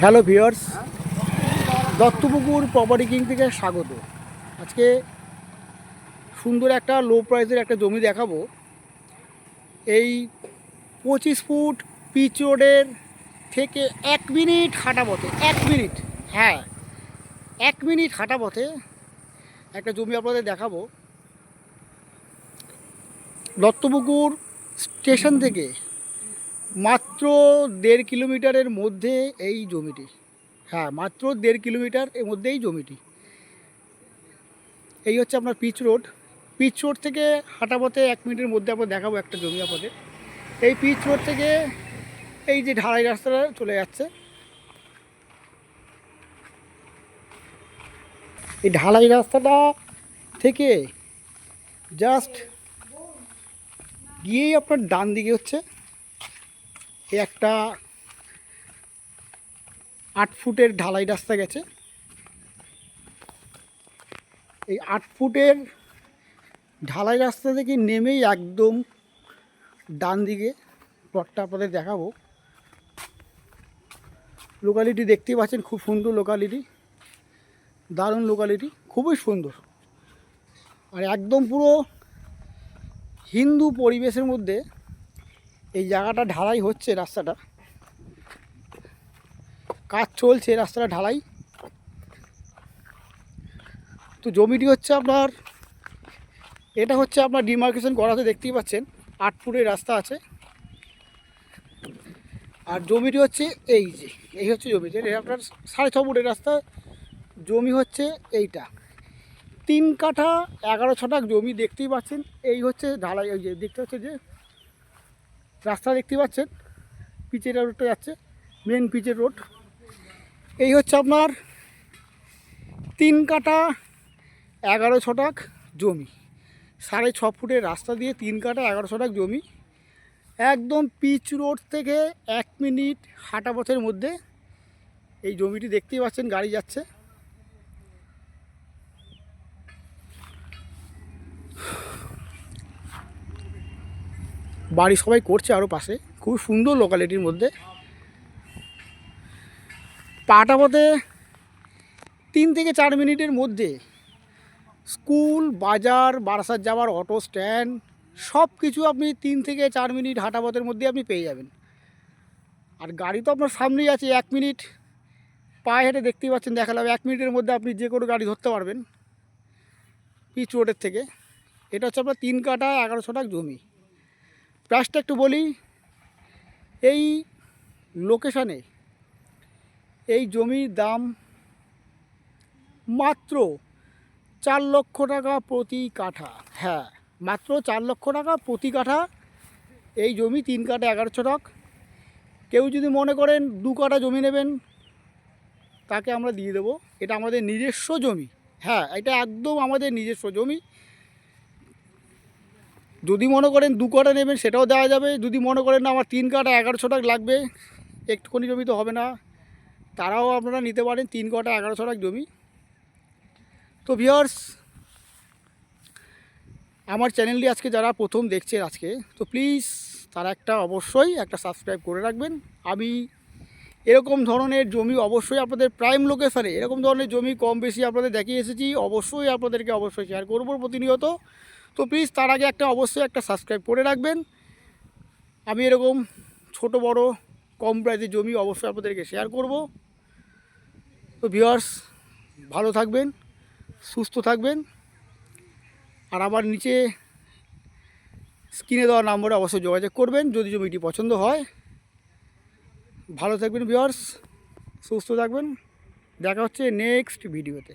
Hello viewers Duttapukur property king থেকে স্বাগত। আজকে সুন্দর একটা লো প্রাইসের একটা জমি দেখাবো। এই পঁচিশ ফুট পিচ রোডের থেকে এক মিনিট হাঁটা পথে, এক মিনিট হ্যাঁ এক মিনিট হাঁটা পথে একটা জমি আপনাদের দেখাবো। দত্তপুকুর স্টেশন থেকে মাত্র দেড় কিলোমিটারের মধ্যে এই জমিটি। হ্যাঁ মাত্র দেড় কিলোমিটার এর মধ্যেই জমিটি। এই হচ্ছে আপনার পিচ রোড। পিচ রোড থেকে হাঁটা পথে এক মিনিটের মধ্যে আপনার দেখাবো একটা জমি আপনাদের। এই পিচ রোড থেকে এই যে ঢালাই রাস্তাটা চলে যাচ্ছে। এই ঢালাই রাস্তাটা থেকে জাস্ট গিয়েই আপনার ডান দিকে হচ্ছে। একটা আট ফুটের ঢালাই রাস্তা গেছে। এই আট ফুটের ঢালাই রাস্তা থেকে নেমেই একদম ডান দিকে প্লটটা আপনাদের দেখাবো। লোকালিটি দেখতেই পাচ্ছেন, খুব সুন্দর লোকালিটি দারুণ লোকালিটি খুবই সুন্দর। আর একদম পুরো হিন্দু পরিবেশের মধ্যে এই জায়গাটা ঢালাই হচ্ছে রাস্তাটা। কাজ চলছে রাস্তাটা ঢালাই। তো জমিটি হচ্ছে আপনার, এটা হচ্ছে আপনার ডিমার্কেশন করাতে দেখতেই পাচ্ছেন আট ফুটের রাস্তা আছে। আর জমিটি হচ্ছে এই যে, এই হচ্ছে জমি এটা আপনার সাড়ে ছ ফুটের রাস্তা। জমি হচ্ছে এইটা। তিন কাঠা, এগারো ছটাক জমি দেখতেই পাচ্ছেন। এই হচ্ছে ঢালাই যে দেখতে হচ্ছে যে রাস্তা দেখতে পাচ্ছেন, পিচের রোডটা যাচ্ছে মেন পিচের রোড এই হচ্ছে আপনার তিন কাটা এগারো ছটাক জমি। সাড়ে ছ ফুটের রাস্তা দিয়ে তিন কাটা এগারো ছটাক জমি। একদম পিচ রোড থেকে এক মিনিট হাঁটা পথের মধ্যে এই জমিটি দেখতেই পাচ্ছেন, গাড়ি যাচ্ছে। বাড়ি সবাই করছে আরও পাশে। খুব সুন্দর লোকালিটির মধ্যে। পাটা পথে তিন থেকে চার মিনিটের মধ্যে স্কুল, বাজার, বারাসাত যাওয়ার অটো স্ট্যান্ড সব কিছু আপনি তিন থেকে চার মিনিট হাঁটা পথের মধ্যে আপনি পেয়ে যাবেন। আর গাড়ি তো আপনার সামনেই আছে, এক মিনিট। পায়ে হেঁটে দেখতেই পাচ্ছেন, দেখালাম, এক মিনিটের মধ্যে আপনি যে কোনো গাড়ি ধরতে পারবেন। পিচ রোডের থেকে। এটা হচ্ছে আপনার তিন কাটা এগারোশো টাকা জমি। প্রাইসটা একটু বলি। এই লোকেশানে এই জমির দাম মাত্র চার লক্ষ টাকা প্রতি কাঠা। হ্যাঁ মাত্র চার লক্ষ টাকা প্রতি কাঠা। এই জমি তিন কাঠা এগারোশো টাক। কেউ যদি মনে করেন দু কাঠা জমি নেবেন, তাকে আমরা দিয়ে দেবো। এটা আমাদের নিজস্ব জমি। হ্যাঁ এটা একদম আমাদের নিজস্ব জমি। যদি মনে করেন দু কাটা নেবেন, সেটাও দেওয়া যাবে। যদি মনে করেন না, আমার তিন কাটা এগারোশো টাকা লাগবে, একটুখানি জমি তো হবে না। তারাও আপনারা নিতে পারেন, তিন কাটা এগারোশো টাকা জমি। তো ভিওর্স আমার চ্যানেলটি আজকে যারা প্রথম দেখছেন আজকে, তো প্লিজ তারা একটা অবশ্যই একটা সাবস্ক্রাইব করে রাখবেন। আমি এরকম ধরনের জমি অবশ্যই আপনাদের প্রাইম লোকেশনে এরকম ধরনের জমি কম বেশি আপনাদের দেখিয়ে এসেছি। অবশ্যই আপনাদেরকে অবশ্যই শেয়ার করব প্রতিনিয়ত। তো প্লিজ তার আগে একটা অবশ্যই একটা সাবস্ক্রাইব করে রাখবেন। আমি এরকম ছোট, বড়, কম প্রাইসের জমি অবশ্যই আপনাদেরকে শেয়ার করব। তো ভিওয়ার্স ভালো থাকবেন, সুস্থ থাকবেন। আর আমার নিচে স্ক্রিনে দেওয়া নম্বরে অবশ্যই যোগাযোগ করবেন, যদি জমিটি পছন্দ হয়। ভালো থাকবেন ভিওয়ার্স সুস্থ থাকবেন। দেখা হচ্ছে নেক্সট ভিডিওতে